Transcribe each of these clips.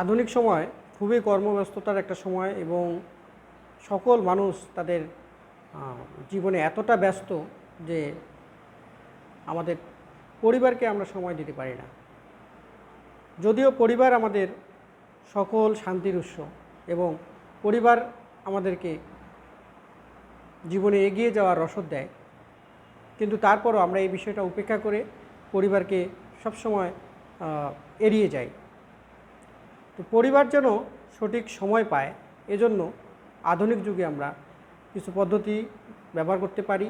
আধুনিক সময় খুবই কর্মব্যস্ততার একটা সময় এবং সকল মানুষ তাদের জীবনে এতটা ব্যস্ত যে আমাদের পরিবারকে আমরা সময় দিতে পারি না। যদিও পরিবার আমাদের সকল শান্তির উৎস এবং পরিবার আমাদেরকে জীবনে এগিয়ে যাওয়ার রসদ দেয়, কিন্তু তারপরও আমরা এই বিষয়টা উপেক্ষা করে পরিবারকে সবসময় এড়িয়ে যাই। তো পরিবার যেন সঠিক সময় পায়, এজন্য আধুনিক যুগে আমরা কিছু পদ্ধতি ব্যবহার করতে পারি।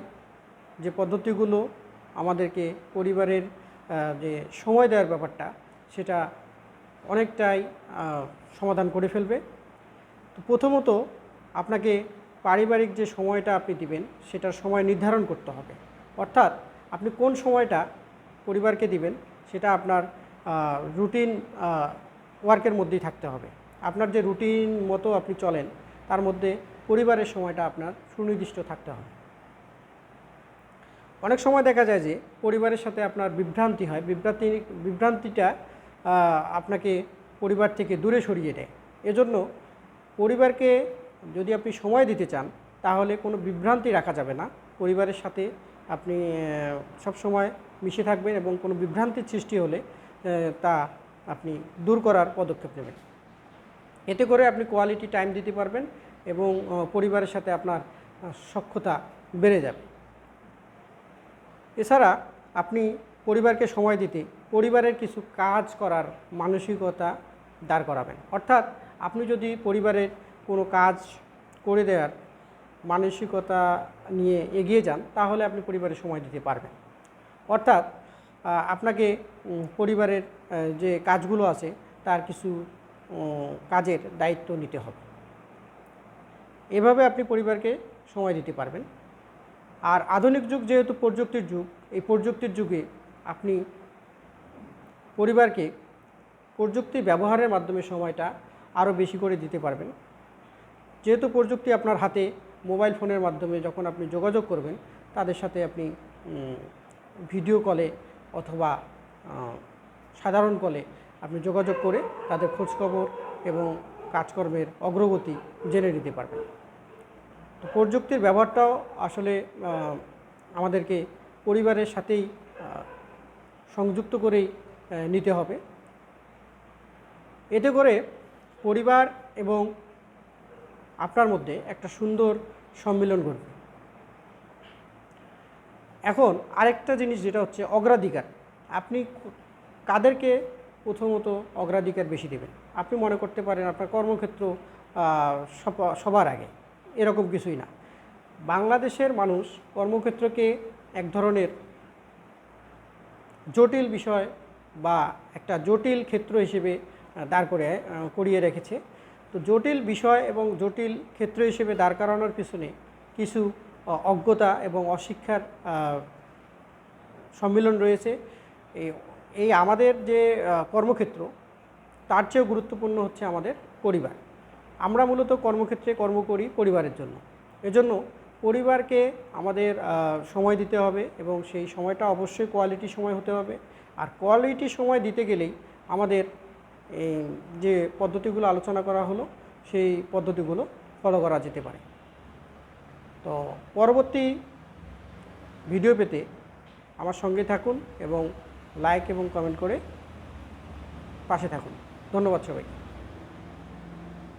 যে পদ্ধতিগুলো আমাদেরকে পরিবারের যে সময় দেওয়ার ব্যাপারটা, সেটা অনেকটাই সমাধান করে ফেলবে। তো প্রথমত আপনাকে পারিবারিক যে সময়টা আপনি দিবেন, সেটার সময় নির্ধারণ করতে হবে। অর্থাৎ আপনি কোন সময়টা পরিবারকে দিবেন, সেটা আপনার রুটিন ওয়ার্কের মধ্যেই থাকতে হবে। আপনার যে রুটিন মতো আপনি চলেন, তার মধ্যে পরিবারের সময়টা আপনার সুনির্দিষ্ট থাকতে হবে। অনেক সময় দেখা যায় যে, পরিবারের সাথে আপনার বিভ্রান্তি হয়, বিভ্রান্তি, বিভ্রান্তিটা আপনাকে পরিবার থেকে দূরে সরিয়ে দেয়। এজন্য পরিবারকে যদি আপনি সময় দিতে চান, তাহলে কোনো বিভ্রান্তি রাখা যাবে না। পরিবারের সাথে আপনি সবসময় মিশে থাকবেন এবং কোনো বিভ্রান্তির সৃষ্টি হলে তা আপনি দূর করার পদক্ষেপ নেবেন। এতে করে আপনি কোয়ালিটি টাইম দিতে পারবেন এবং পরিবারের সাথে আপনার সক্ষতা বেড়ে যাবে। এছাড়া আপনি পরিবারকে সময় দিতে পরিবারের কিছু কাজ করার মানসিকতা দাঁড় করাবেন। অর্থাৎ আপনি যদি পরিবারের কোনো কাজ করে দেওয়ার মানসিকতা নিয়ে এগিয়ে যান, তাহলে আপনি পরিবারের সময় দিতে পারবেন। অর্থাৎ আপনাকে পরিবারের যে কাজগুলো আছে, তার কিছু কাজের দায়িত্ব নিতে হবে। এভাবে আপনি পরিবারকে সময় দিতে পারবেন। আর আধুনিক যুগ যেহেতু প্রযুক্তির যুগ, এই প্রযুক্তির যুগে আপনি পরিবারকে প্রযুক্তি ব্যবহারের মাধ্যমে সময়টা আরও বেশি করে দিতে পারবেন। যেহেতু প্রযুক্তি আপনার হাতে মোবাইল ফোনের মাধ্যমে যখন আপনি যোগাযোগ করবেন, তাদের সাথে আপনি ভিডিও কলে অথবা সাধারণ কলে আপনি যোগাযোগ করে তাদের খোঁজখবর এবং কাজকর্মের অগ্রগতি জেনে নিতে পারবেন। তো প্রযুক্তির ব্যবহারটাও আসলে আমাদেরকে পরিবারের সাথেই সংযুক্ত করেই নিতে হবে। এতে করে পরিবার এবং আপনার মধ্যে একটা সুন্দর সম্মিলন ঘটবে। এখন আরেকটা জিনিস যেটা হচ্ছে অগ্রাধিকার। আপনি কাদেরকে প্রথমত অগ্রাধিকার বেশি দেবেন? আপনি মনে করতে পারেন আপনার কর্মক্ষেত্র সব- সবার আগে। এরকম কিছুই না। বাংলাদেশের মানুষ কর্মক্ষেত্রকে এক ধরনের জটিল বিষয় বা একটা জটিল ক্ষেত্র হিসেবে দাঁড় করে করিয়ে রেখেছে। তো জটিল বিষয় এবং জটিল ক্ষেত্র হিসেবে দাঁড় করানোর পিছনে কিছু অজ্ঞতা এবং অশিক্ষার সম্মিলন রয়েছে। এই আমাদের যে কর্মক্ষেত্র, তার চেয়েও গুরুত্বপূর্ণ হচ্ছে আমাদের পরিবার। আমরা মূলত কর্মক্ষেত্রে কর্ম করি পরিবারের জন্য। এজন্য পরিবারকে আমাদের সময় দিতে হবে এবং সেই সময়টা অবশ্যই কোয়ালিটি সময় হতে হবে। আর কোয়ালিটি সময় দিতে গেলেই আমাদের এই যে পদ্ধতিগুলো আলোচনা করা হলো, সেই পদ্ধতিগুলো ফলো করা যেতে পারে। তো পরবর্তী ভিডিও পেতে আমার সঙ্গে থাকুন এবং লাইক এবং কমেন্ট করে পাশে থাকুন। ধন্যবাদ সবাইকে।